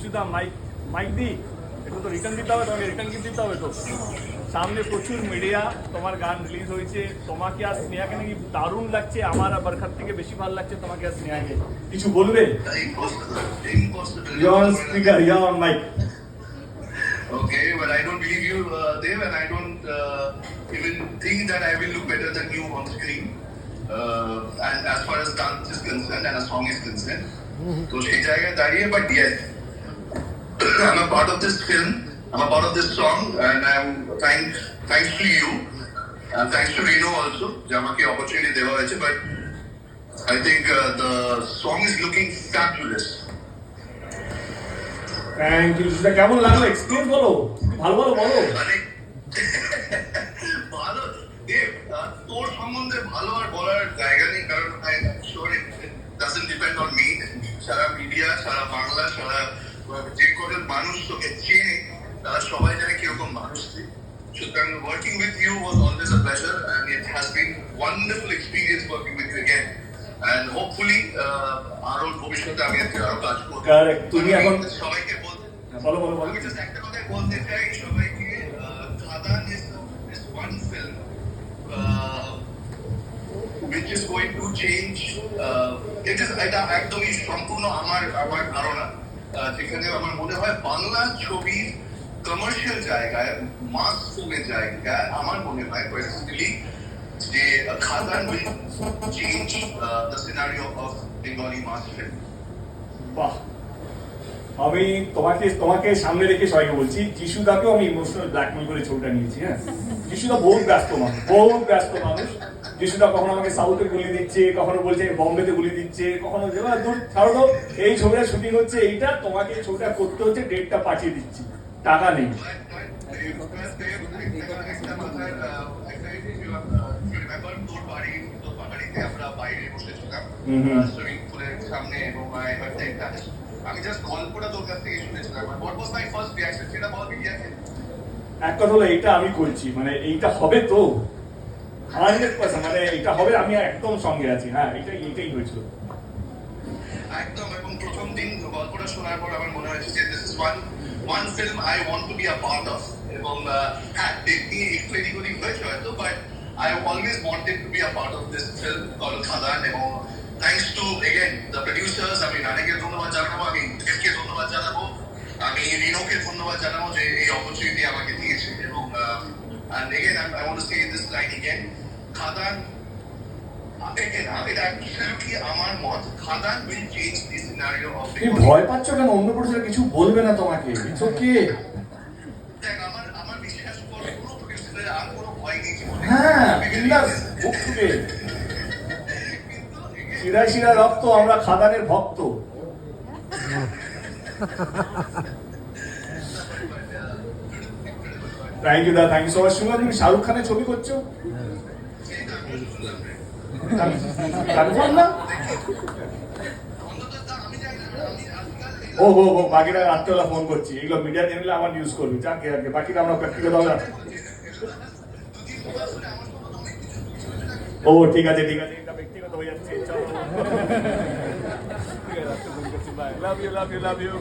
কিছুটা mic mic দি একটু তো রিটার্ন দিতে হবে তোমাকে রিটার্ন গিফট দিতে হবে তো সামনে প্রচুর মিডিয়া তোমার গান রিলিজ হয়েছে তোমাকে আর স্নেহাকে নাকি দারুণ লাগছে আমার আর বরখার থেকে বেশি ভালো লাগছে তোমাকে আর স্নেহাকে কিছু বলবে Impossible. Impossible. ইয়ন speaker ইয়ন mic Okay, but I don't believe you, uh, Dave, and I don't uh, even think that I will look better than you on screen. Uh, and as far as dance is concerned and a song is concerned. So সেই জায়গায় দাঁড়িয়ে, but yes, I'm a part of this film. I'm a part of this song, and I'm thanks thanks to you, and thanks to Reno also, আমাকে opportunity দেওয়া হয়েছে. But I think uh, the song is looking fabulous. Thank you সেটা কেমন লাগল experience বলো ভালো ভালো বলো মানে ভালো দেব তোর সম্বন্ধে ভালো আর বলার জায়গা নেই কারণ I sure it doesn't depend on me Sara media সারা বাংলা সারা মানুষ তোকে চেনে তারা সবাই জানে কীরকম মানুষ তুই। সুতরাং working with you was always a pleasure and it has been wonderful experience working with you again and hopefully আরও ভবিষ্যতে আমি এতে আরও কাজ করব। Correct. তুমি এখন- সবাইকে বলতে বলো বলো বলো। আমি just একটা কথাই বলতে চাই সবাইকে খাদান is is one film uh, which is going to change uh, it is এটা একদমই সম্পূর্ণ আমার আমার ধারণা। যেখানে আমার মনে হয় বাংলা ছবির কমার্শিয়াল জায়গায় মাস ফিল্মের জায়গায় আমার মনে হয় পার্সোনালি যে খাদান uh, the scenario of Bengali mass film. বাহ। আমি তোমাকে তোমাকে সামনে রেখে সবাইকে বলছি যিশুদাকেও আমি ইমোশনাল ব্ল্যাকমেল করে ছবিটা নিয়েছি হ্যাঁ? যিশুদা বহুত ব্যস্ত মানুষ বহুত ব্যস্ত মানুষ। যিশুদা কখনো আমাকে সাউথে গুলি দিচ্ছে কখনো বলছে বম্বেতে গুলি দিচ্ছে কখনো যে "বাবা, দূর ছাড়ো তো এই ছবিটা শুটিং হচ্ছে এইটা তোমাকে এই ছবিটা করতে হচ্ছে ডেটটা পাঠিয়ে দিচ্ছি টাকা নেই। হুম। হুম। আমি জাস্ট গল্পটা তোর কাছ থেকে শুনেছিলাম what was my first reaction সেটা বল মিডিয়াকে এক কথা হলো এইটা আমি করছি মানে এইটা হবে তো। হান্ড্রেড পার্সেন্ট মানে এটা হবে আমি একদম সঙ্গে আছি। হ্যাঁ এইটাই এইটাই হয়েছিল। একদম এবং প্রথম দিন গল্পটা শোনার পর আমার মনে হয়েছে যে this one one film I want to be a part of এবং হ্যাঁ নিয়ে একটু এদিক ওদিক হয়েছে হয়তো but I always wanted to be a part of this film call Khadaan এবং thanks to again the producers আমি নানেকে ধন্যবাদ জানাব আমি দেবকে ধন্যবাদ জানাব আমি রিনোকে ধন্যবাদ জানাব যে এই অপরচুনিটি আমাকে দিয়েছে। এবং and again I, I want to say this line again খাদান ভয় পাচ্ছ কেন? অন্য প্রডিউসার কিছু বলবে না তোমাকে। ইটস ওকে হ্যাঁ শিরা শিরা রক্ত আমরা খাদানের ভক্ত। থ্যাংক ইউ দা। থ্যাংক ইউ সো মাচ শুনলাম তুমি শাহরুখ খানের ছবি করছ? ও হো হো বাকিরা রাত্রেবেলা ফোন করছি। এগুলো মিডিয়া চ্যানেলে আমার নিউজ করবি। যাক গে আগে বাকিটা আমরা ব্যক্তিগত। ও ঠিক আছে ঠিক আছে। এটা ব্যক্তিগত হয়ে যাচ্ছে। Love you love you love you